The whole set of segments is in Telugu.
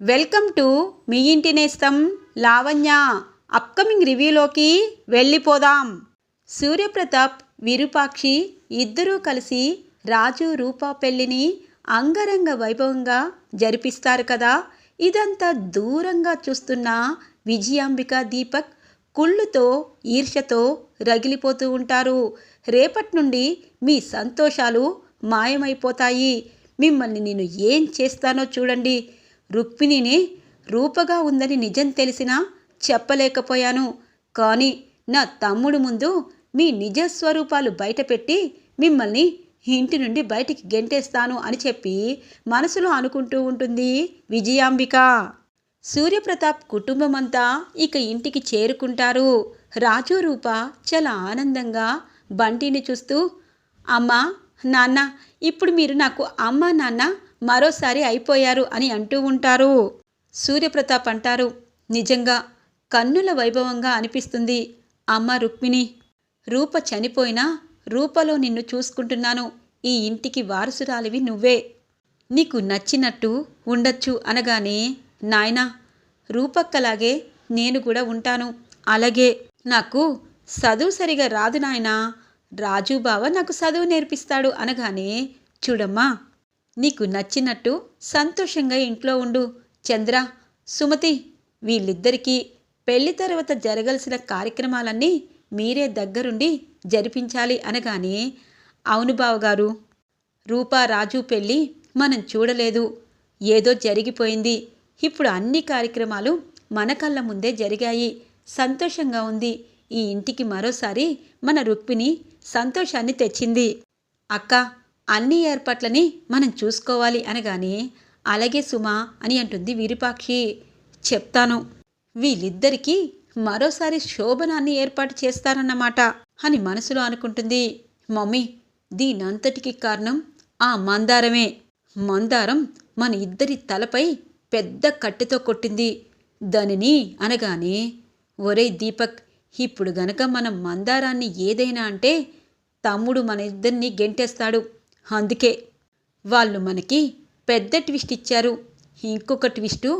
వెల్కమ్ టు మీ ఇంటి నేస్తం లావణ్య. అప్కమింగ్ రివ్యూలోకి వెళ్ళిపోదాం. సూర్యప్రతాప్ విరూపాక్షి ఇద్దరూ కలిసి రాజు రూపా పెళ్ళిని అంగరంగ వైభవంగా జరిపిస్తారు కదా. ఇదంతా దూరంగా చూస్తున్న విజయాంబిక దీపక్ కుళ్ళుతో ఈర్ష్యతో రగిలిపోతూ ఉంటారు. రేపటి నుండి మీ సంతోషాలు మాయమైపోతాయి. మిమ్మల్ని నేను ఏం చేస్తానో చూడండి. రుక్మిణిని రూపగా ఉందని నిజం తెలిసినా చెప్పలేకపోయాను. కానీ నా తమ్ముడు ముందు మీ నిజ స్వరూపాలు బయటపెట్టి మిమ్మల్ని ఇంటి నుండి బయటికి గెంటేస్తాను అని చెప్పి మనసులో అనుకుంటూ ఉంటుంది విజయాంబిక. సూర్యప్రతాప్ కుటుంబం అంతా ఇక ఇంటికి చేరుకుంటారు. రాజు రూప చాలా ఆనందంగా బంటిని చూస్తూ అమ్మా నాన్న ఇప్పుడు మీరు నాకు అమ్మ నాన్న మరోసారి అయిపోయారు అని అంటూ ఉంటారు. సూర్యప్రతాప్ అంటారు నిజంగా కన్నుల వైభవంగా అనిపిస్తుంది అమ్మ రుక్మిణి. రూప చనిపోయినా రూపలో నిన్ను చూసుకుంటున్నాను. ఈ ఇంటికి వారసురాలివి నువ్వే. నీకు నచ్చినట్టు ఉండొచ్చు అనగానే నాయనా రూపక్కలాగే నేను కూడా ఉంటాను. అలాగే నాకు చదువు సరిగా రాదు నాయనా. రాజు బావ నాకు చదువు నేర్పిస్తాడు అనగానే చూడమ్మా నీకు నచ్చినట్టు సంతోషంగా ఇంట్లో ఉండు. చంద్ర సుమతి వీళ్ళిద్దరికీ పెళ్ళి తర్వాత జరగాల్సిన కార్యక్రమాలన్నీ మీరే దగ్గరుండి జరిపించాలి అనగానే అవును బావగారు రూపా రాజు పెళ్ళి మనం చూడలేదు. ఏదో జరిగిపోయింది. ఇప్పుడు అన్ని కార్యక్రమాలు మన కళ్ళ ముందే జరిగాయి. సంతోషంగా ఉంది. ఈ ఇంటికి మరోసారి మన రుక్మిణి సంతోషాన్ని తెచ్చింది. అక్క అన్ని ఏర్పాట్లని మనం చూసుకోవాలి అనగానే అలాగే సుమా అని అంటుంది విరూపాక్షి. చెప్తాను. వీళ్ళిద్దరికీ మరోసారి శోభనాన్ని ఏర్పాటు చేస్తారన్నమాట అని మనసులో అనుకుంటుంది. మమ్మీ దీనంతటికి కారణం ఆ మందారమే. మందారం మన ఇద్దరి తలపై పెద్ద కట్టెతో కొట్టింది. దానిని అనగానే ఒరే దీపక్ ఇప్పుడు గనక మనం మందారాన్ని ఏదైనా అంటే తమ్ముడు మన ఇద్దరిని గెంటేస్తాడు. అందుకే వాళ్ళు మనకి పెద్ద ట్విస్ట్ ఇచ్చారు. ఇంకొక ట్విస్టు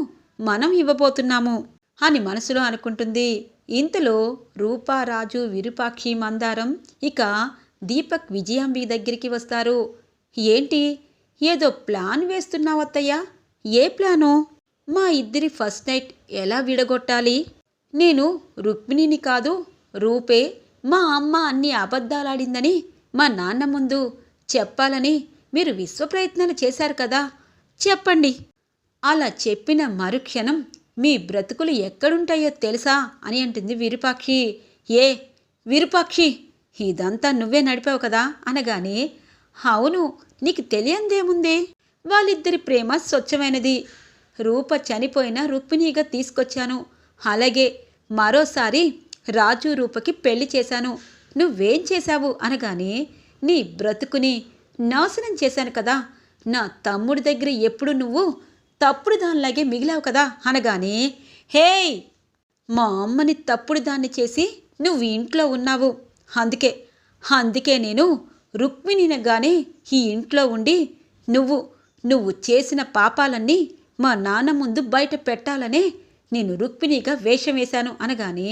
మనం ఇవ్వబోతున్నాము అని మనసులో అనుకుంటుంది. ఇంతలో రూపారాజు విరూపాక్షి మందారం ఇక దీపక్ విజయాంబి దగ్గరికి వస్తారు. ఏంటి? ఏదో ప్లాన్ వేస్తున్నావు అత్తయ్య? ఏ ప్లాను? మా ఇద్దరి ఫస్ట్ నైట్ ఎలా విడగొట్టాలి? నేను రుక్మిణిని కాదు రూపే మా అమ్మ అన్ని అబద్ధాలాడిందని మా నాన్న ముందు చెప్పాలని మీరు విశ్వప్రయత్నాలు చేశారు కదా. చెప్పండి. అలా చెప్పిన మరుక్షణం మీ బ్రతుకులు ఎక్కడుంటాయో తెలుసా అని అంటుంది విరూపాక్షి. ఏ? విరూపాక్షి ఇదంతా నువ్వే నడిపావు కదా అనగానే అవును నీకు తెలియందేముంది? వాళ్ళిద్దరి ప్రేమ స్వచ్ఛమైనది. రూప చనిపోయిన రుక్మిణిగా తీసుకొచ్చాను. అలాగే మరోసారి రాజు రూపకి పెళ్ళి చేశాను. నువ్వేం చేశావు అనగానే నీ బ్రతుకుని నాశనం చేశాను కదా. నా తమ్ముడి దగ్గర ఎప్పుడు నువ్వు తప్పుడు దానిలాగే మిగిలావు కదా అనగానే హేయ్ మా అమ్మని తప్పుడు దాన్ని చేసి నువ్వు ఇంట్లో ఉన్నావు. అందుకే అందుకే నేను రుక్మిణినగానే ఈ ఇంట్లో ఉండి నువ్వు నువ్వు చేసిన పాపాలన్నీ మా నాన్న ముందు బయట పెట్టాలనే నేను రుక్మిణిగా వేషం వేశాను అనగానే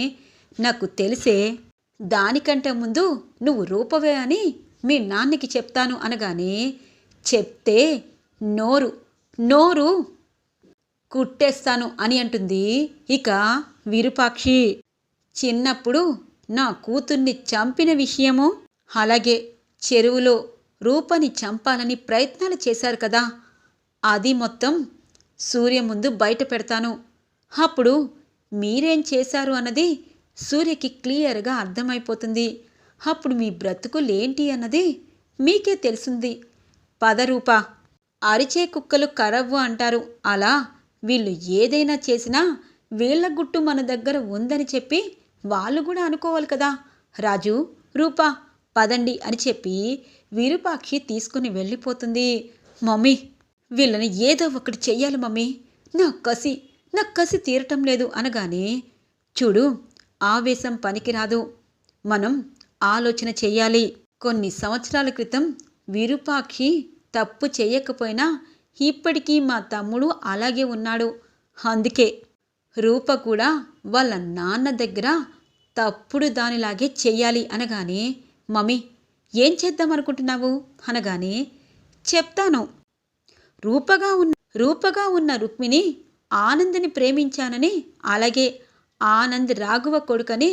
నాకు తెలిసే దానికంటే ముందు నువ్వు రూపవే అని మీ నాన్నకి చెప్తాను అనగానే చెప్తే నోరు నోరు కుట్టేస్తాను అని అంటుంది. ఇక విరూపాక్షి చిన్నప్పుడు నా కూతుర్ని చంపిన విషయము అలాగే చెరువులో రూపని చంపాలని ప్రయత్నాలు చేశారు కదా అది మొత్తం సూర్య ముందు బయట పెడతాను. అప్పుడు మీరేం చేశారు అన్నది సూర్యకి క్లియర్గా అర్థమైపోతుంది. అప్పుడు మీ బ్రతుకులేంటి అన్నది మీకే తెలుస్తుంది పదరూప అరిచే కుక్కలు కరవ్వు అంటారు. అలా వీళ్ళు ఏదైనా చేసినా వీళ్ళ గుట్టు మన దగ్గర ఉందని చెప్పి వాళ్ళు కూడా అనుకోవాలి కదా. రాజు రూపా పదండి అని చెప్పి విరూపాక్షి తీసుకుని వెళ్ళిపోతుంది. మమ్మీ వీళ్ళని ఏదో ఒకటి చెయ్యాలి మమ్మీ. నా కసి నా కసి తీరటం లేదు అనగానే చూడు ఆవేశం పనికిరాదు. మనం ఆలోచన చేయాలి. కొన్ని సంవత్సరాల క్రితం విరూపాక్షి తప్పు చేయకపోయినా ఇప్పటికీ మా తమ్ముడు అలాగే ఉన్నాడు. అందుకే రూప కూడా వాళ్ళ నాన్న దగ్గర తప్పుడు దానిలాగే చెయ్యాలి అనగానే మమ్మీ ఏం చేద్దాం అనుకుంటున్నావు? అనగానే చెప్తాను. రూపగా ఉన్న రూపగా ఉన్న రుక్మిణి ఆనందని ప్రేమించానని అలాగే ఆనంద్ రాఘవ కొడుకని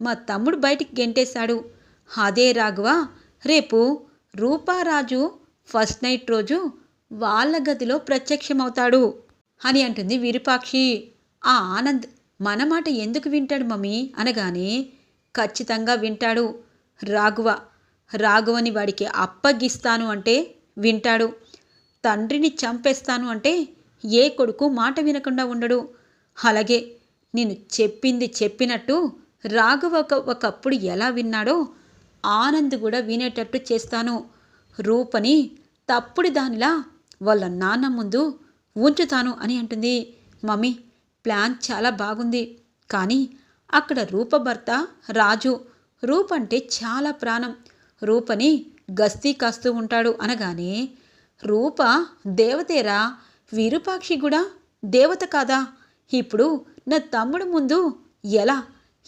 మా తమ్ముడు బయటికి గెంటేశాడు. అదే రాఘవ రేపు రూపారాజు ఫస్ట్ నైట్ రోజు వాళ్ళ గదిలో ప్రత్యక్షమవుతాడు అని అంటుంది విరూపాక్షి. ఆ ఆనంద్ మన మాట ఎందుకు వింటాడు మమ్మీ? అనగానే ఖచ్చితంగా వింటాడు. రాఘవ రాఘవని వాడికి అప్పగిస్తాను అంటే వింటాడు. తండ్రిని చంపేస్తాను అంటే ఏ కొడుకు మాట వినకుండా ఉండడు. అలాగే నేను చెప్పింది చెప్పినట్టు రాఘవ ఒకప్పుడు ఎలా విన్నాడో ఆనంద్ కూడా వినేటట్టు చేస్తాను. రూపని తప్పుడు దానిలా వాళ్ళ నాన్న ముందు ఉంచుతాను అని అంటుంది. మమ్మీ ప్లాన్ చాలా బాగుంది. కానీ అక్కడ రూప భర్త రాజు. రూప అంటే చాలా ప్రాణం. రూపని గస్తీ కాస్తూ ఉంటాడు అనగానే రూప దేవతేరా విరూపాక్షి కూడా దేవత కాదా? ఇప్పుడు నా తమ్ముడు ముందు ఎలా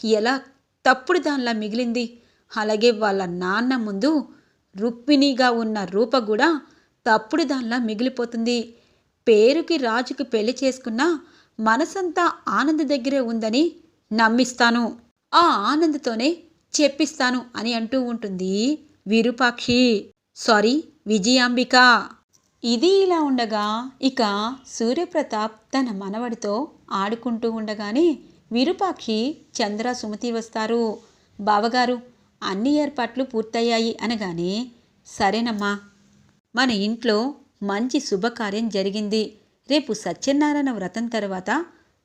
ఎలా తప్పుడు దానిలా మిగిలింది? అలాగే వాళ్ళ నాన్న ముందు రుక్మిణిగా ఉన్న రూప కూడా తప్పుడు దానిలా మిగిలిపోతుంది. పేరుకి రాజుకి పెళ్ళి చేసుకున్నా మనసంతా ఆనంద్ దగ్గరే ఉందని నమ్మిస్తాను. ఆ ఆనంద్తోనే చెప్పిస్తాను అని అంటూ ఉంటుంది విరూపాక్షి. సారీ విజయాంబిక. ఇది ఇలా ఉండగా ఇక సూర్యప్రతాప్ తన మనవడితో ఆడుకుంటూ ఉండగానే విరూపాక్షి చంద్ర సుమతి వస్తారు. బావగారు అన్ని ఏర్పాట్లు పూర్తయ్యాయి అనగానే సరేనమ్మా. మన ఇంట్లో మంచి శుభకార్యం జరిగింది. రేపు సత్యనారాయణ వ్రతం తర్వాత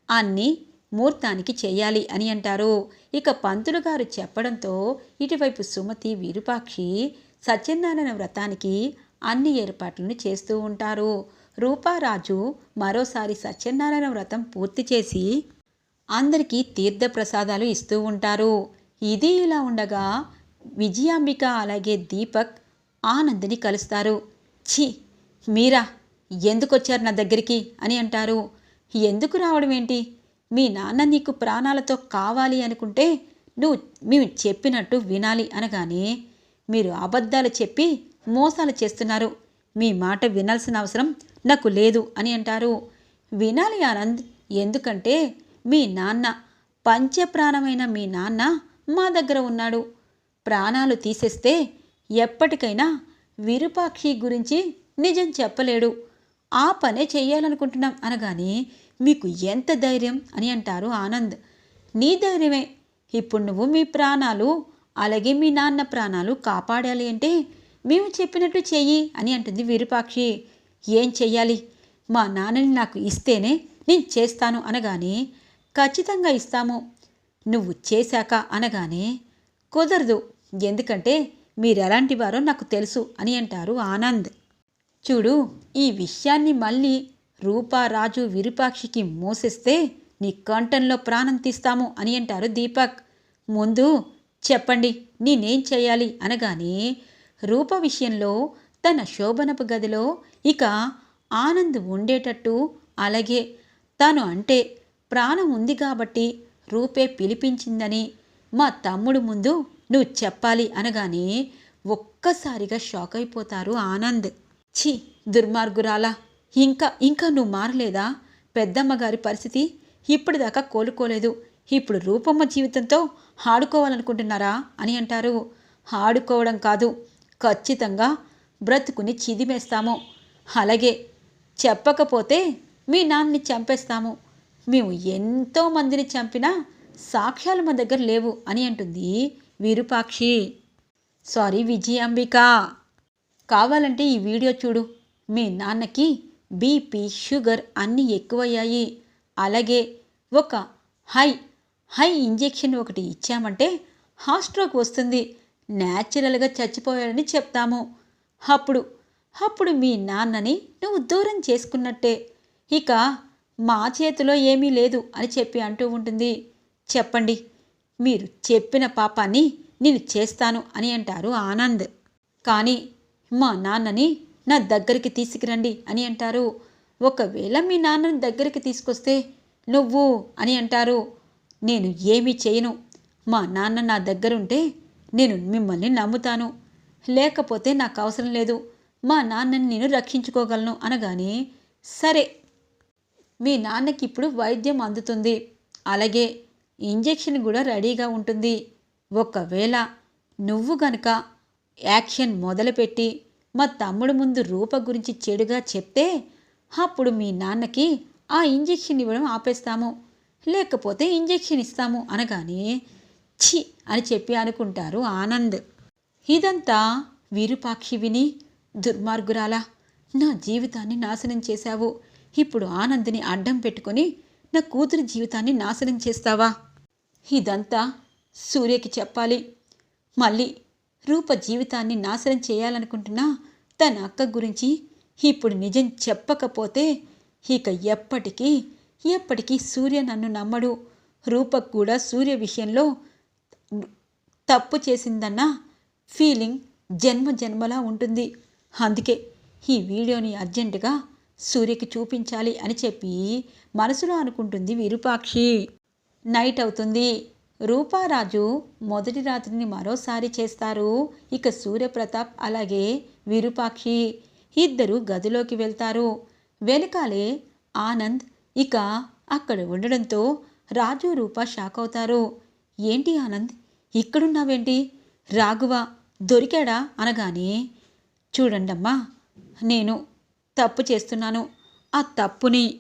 అన్నీ ముహూర్తానికి చేయాలి అని అంటారు. ఇక పంతులు గారు చెప్పడంతో ఇటువైపు సుమతి విరూపాక్షి సత్యనారాయణ వ్రతానికి అన్ని ఏర్పాట్లను చేస్తూ ఉంటారు. రూపారాజు మరోసారి సత్యనారాయణ వ్రతం పూర్తి చేసి అందరికీ తీర్థప్రసాదాలు ఇస్తూ ఉంటారు. ఇది ఇలా ఉండగా విజయాంబిక అలాగే దీపక్ ఆనంద్ని కలుస్తారు. ఛీ మీరా ఎందుకొచ్చారు నా దగ్గరికి అని అంటారు. ఎందుకు రావడం ఏంటి? మీ నాన్న నీకు ప్రాణాలతో కావాలి అనుకుంటే నువ్వు మేము చెప్పినట్టు వినాలి అనగానే మీరు అబద్ధాలు చెప్పి మోసాలు చేస్తున్నారు. మీ మాట వినాల్సిన అవసరం నాకు లేదు అని అంటారు. వినాలి ఆనంద్ ఎందుకంటే మీ నాన్న పంచప్రాణమైన మీ నాన్న మా దగ్గర ఉన్నాడు. ప్రాణాలు తీసేస్తే ఎప్పటికైనా విరూపాక్షి గురించి నిజం చెప్పలేడు. ఆ పనే చేయాలనుకుంటున్నాం అనగానే మీకు ఎంత ధైర్యం అని అంటారు ఆనంద్. నీ ధైర్యమే. ఇప్పుడు నువ్వు మీ ప్రాణాలు అలాగే మీ నాన్న ప్రాణాలు కాపాడాలి అంటే మేము చెప్పినట్టు చెయ్యి అని అంటుంది విరూపాక్షి. ఏం చెయ్యాలి? మా నాన్నని నాకు ఇస్తేనే నేను చేస్తాను అనగానే ఖచ్చితంగా ఇస్తాము. నువ్వు చేశాక అనగానే కుదరదు. ఎందుకంటే మీరెలాంటి వారో నాకు తెలుసు అని అంటారు ఆనంద్. చూడు ఈ విషయాన్ని మళ్ళీ రూపారాజు విరూపాక్షికి మోసేస్తే నీ కంఠంలో ప్రాణం తీస్తాము అని అంటారు దీపక్. ముందు చెప్పండి నేనేం చేయాలి అనగానే రూప విషయంలో తన శోభనపు గదిలో ఇక ఆనంద్ ఉండేటట్టు అలాగే తను అంటే ప్రాణం ఉంది కాబట్టి రూపే పిలిపించిందని మా తమ్ముడు ముందు నువ్వు చెప్పాలి అనగానే ఒక్కసారిగా షాక్ అయిపోతారు ఆనంద్. ఛీ దుర్మార్గురాలా ఇంకా ఇంకా నువ్వు మారలేదా? పెద్దమ్మ గారి పరిస్థితి ఇప్పటిదాకా కోలుకోలేదు. ఇప్పుడు రూపమ్మ జీవితంతో ఆడుకోవాలనుకుంటున్నారా అని అంటారు. ఆడుకోవడం కాదు ఖచ్చితంగా బ్రతుకుని చిదిమేస్తాము. అలాగే చెప్పకపోతే మీ నాన్నని చంపేస్తాము. మేము ఎంతో మందిని చంపినా సాక్ష్యాలు మా దగ్గర లేవు అని అంటుంది విరూపాక్షి. సారీ విజయాంబిక కావాలంటే ఈ వీడియో చూడు. మీ నాన్నకి బీపీ షుగర్ అన్నీ ఎక్కువయ్యాయి. అలాగే ఒక హై హై ఇంజెక్షన్ ఒకటి ఇచ్చామంటే హాస్ట్రోక్ వస్తుంది. న్యాచురల్గా చచ్చిపోయాడని చెప్తాము. అప్పుడు అప్పుడు మీ నాన్నని నువ్వు దూరం చేసుకున్నట్టే. ఇక మా చేతిలో ఏమీ లేదు అని చెప్పి అంటూ ఉంటుంది. చెప్పండి మీరు చెప్పిన పాపాన్ని నేను చేస్తాను అని అంటారు ఆనంద్. కానీ మా నాన్నని నా దగ్గరికి తీసుకురండి అని అంటారు. ఒకవేళ మీ నాన్నని దగ్గరికి తీసుకొస్తే నువ్వు అని అంటారు. నేను ఏమీ చేయను. మా నాన్న నా దగ్గరుంటే నేను మిమ్మల్ని నమ్ముతాను. లేకపోతే నాకు అవసరం లేదు. మా నాన్నని నేను రక్షించుకోగలను అనగానే సరే మీ నాన్నకి ఇప్పుడు వైద్యం అందుతుంది. అలాగే ఇంజెక్షన్ కూడా రెడీగా ఉంటుంది. ఒకవేళ నువ్వు గనక యాక్షన్ మొదలుపెట్టి మా తమ్ముడు ముందు రూప గురించి చెడుగా చెప్తే అప్పుడు మీ నాన్నకి ఆ ఇంజెక్షన్ ఇవ్వడం ఆపేస్తాము. లేకపోతే ఇంజెక్షన్ ఇస్తాము అనగానే ఛీ అని చెప్పి అనుకుంటారు ఆనంద్. ఇదంతా విరూపాక్షి విని దుర్మార్గురాలా నా జీవితాన్ని నాశనం చేశావు. ఇప్పుడు ఆనంద్ని అడ్డం పెట్టుకొని నా కూతురి జీవితాన్ని నాశనం చేస్తావా? ఇదంతా సూర్యకి చెప్పాలి. మళ్ళీ రూప జీవితాన్ని నాశనం చేయాలనుకుంటున్నా తన అక్క గురించి ఇప్పుడు నిజం చెప్పకపోతే ఇక ఎప్పటికీ ఎప్పటికీ సూర్య నన్ను నమ్మడు. రూపకు కూడా సూర్య విషయంలో తప్పు చేసిందన్న ఫీలింగ్ జన్మ జన్మలా ఉంటుంది. అందుకే ఈ వీడియోని అర్జెంటుగా సూర్యకి చూపించాలి అని చెప్పి మనసులో అనుకుంటుంది విరూపాక్షి. నైట్ అవుతుంది. రూపారాజు మొదటి రాత్రిని మరోసారి చేస్తారు. ఇక సూర్యప్రతాప్ అలాగే విరూపాక్షి. ఇద్దరు గదిలోకి వెళ్తారు. వెనకాలే ఆనంద్ ఇక అక్కడ ఉండడంతో రాజు రూప షాక్ అవుతారు. ఏంటి ఆనంద్? ఇక్కడున్నావేంటి? రాఘవ దొరికాడా? అనగానే చూడండమ్మా నేను తప్పు చేస్తున్నాను. ఆ తప్పుని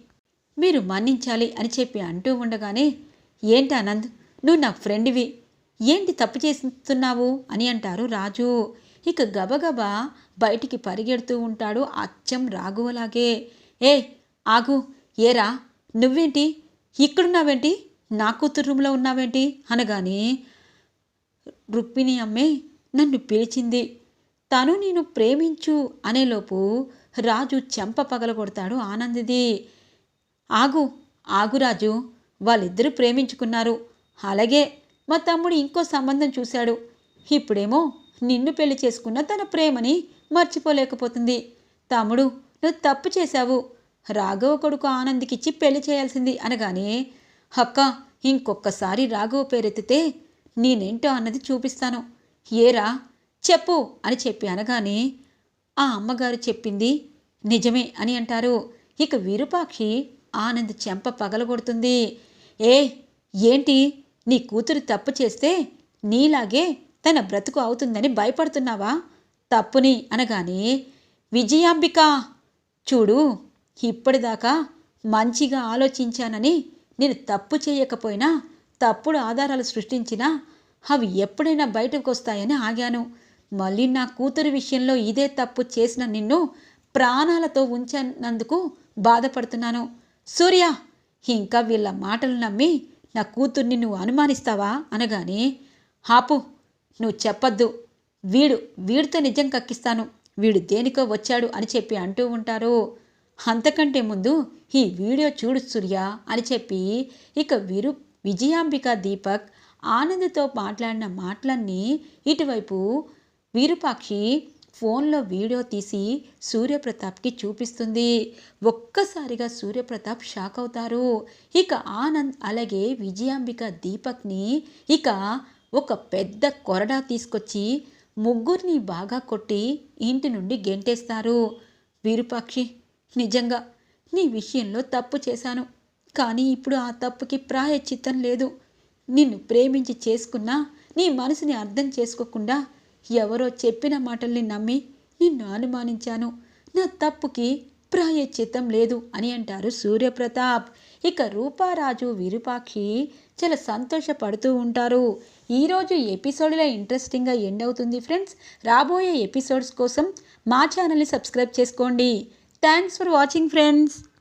మీరు మన్నించాలి అని చెప్పి అంటూ ఉండగానే ఏంటి ఆనంద్? నువ్వు నా ఫ్రెండ్వి. ఏంటి తప్పు చేస్తున్నావు? అని అంటారు రాజు. ఇక గబగబా బయటికి పరిగెడుతూ ఉంటాడు అచ్చం రాఘువలాగే. ఏ ఆగు ఏరా? నువ్వేంటి? ఇక్కడున్నావేంటి? నా కూతురు రూమ్లో ఉన్నావేంటి? అనగానే రుక్మిణి అమ్మే నన్ను పిలిచింది. తను నేను ప్రేమించు అనేలోపు రాజు చెంప పగలగొడతాడు ఆనందిది. ఆగు ఆగు రాజు వాళ్ళిద్దరూ ప్రేమించుకున్నారు. అలాగే మా తమ్ముడు ఇంకో సంబంధం చూశాడు. ఇప్పుడేమో నిన్ను పెళ్ళి చేసుకున్న తన ప్రేమని మర్చిపోలేకపోతుంది. తమ్ముడు నువ్వు తప్పు చేశావు. రాఘవ కొడుకు ఆనందికిచ్చి పెళ్ళి చేయాల్సింది అనగానే అక్క ఇంకొక్కసారి రాఘవ పేరెత్తితే నేనేంటో అన్నది చూపిస్తాను. ఏరా చెప్పు అని చెప్పి అనగానే ఆ అమ్మగారు చెప్పింది నిజమే అని అంటారు. ఇక విరూపాక్షి ఆనంద్ చెంప పగలగొడుతుంది. ఏ ఏంటి? నీ కూతురు తప్పు చేస్తే నీలాగే తన బ్రతుకు అవుతుందని భయపడుతున్నావా? తప్పుని అనగానే విజయాంబిక చూడు ఇప్పటిదాకా మంచిగా ఆలోచించానని నేను తప్పు చేయకపోయినా తప్పుడు ఆధారాలు సృష్టించినా అవి ఎప్పుడైనా బయటకు వస్తాయని ఆగాను. మళ్ళీ నా కూతురు విషయంలో ఇదే తప్పు చేసిన నిన్ను ప్రాణాలతో ఉంచినందుకు బాధపడుతున్నాను. సూర్య ఇంకా వీళ్ళ మాటలు నమ్మి నా కూతుర్ని నువ్వు అనుమానిస్తావా? అనగానే హాపు నువ్వు చెప్పొద్దు. వీడు వీడితో నిజం కక్కిస్తాను. వీడు దేనికో వచ్చాడు అని చెప్పి అంటూ ఉంటారు. అంతకంటే ముందు ఈ వీడియో చూడు సూర్య అని చెప్పి ఇక వీరు విజయాంబిక దీపక్ ఆనంద్తో మాట్లాడిన మాటలన్నీ ఇటువైపు వీరుపాక్షి ఫోన్లో వీడియో తీసి సూర్యప్రతాప్కి చూపిస్తుంది. ఒక్కసారిగా సూర్యప్రతాప్ షాక్ అవుతారు. ఇక ఆనంద్ అలాగే విజయాంబిక దీపక్ని ఇక ఒక పెద్ద కొరడా తీసుకొచ్చి ముగ్గురిని బాగా కొట్టి ఇంటి నుండి గెంటేస్తారు. వీరుపాక్షి నిజంగా నీ విషయంలో తప్పు చేశాను. కానీ ఇప్పుడు ఆ తప్పుకి ప్రాయచిత్తం లేదు. నిన్ను ప్రేమించి చేసుకున్నా నీ మనసుని అర్థం చేసుకోకుండా ఎవరో చెప్పిన మాటల్ని నమ్మి నిన్ను అనుమానించాను. నా తప్పుకి ప్రాయచిత్తం లేదు అని అంటారు సూర్యప్రతాప్. ఇక రూపారాజు విరూపాక్షి చాలా సంతోషపడుతూ ఉంటారు. ఈరోజు ఎపిసోడ్లో ఇంట్రెస్టింగ్గా ఎండ్ అవుతుంది ఫ్రెండ్స్. రాబోయే ఎపిసోడ్స్ కోసం మా ఛానల్ని సబ్స్క్రైబ్ చేసుకోండి. Thanks for watching friends.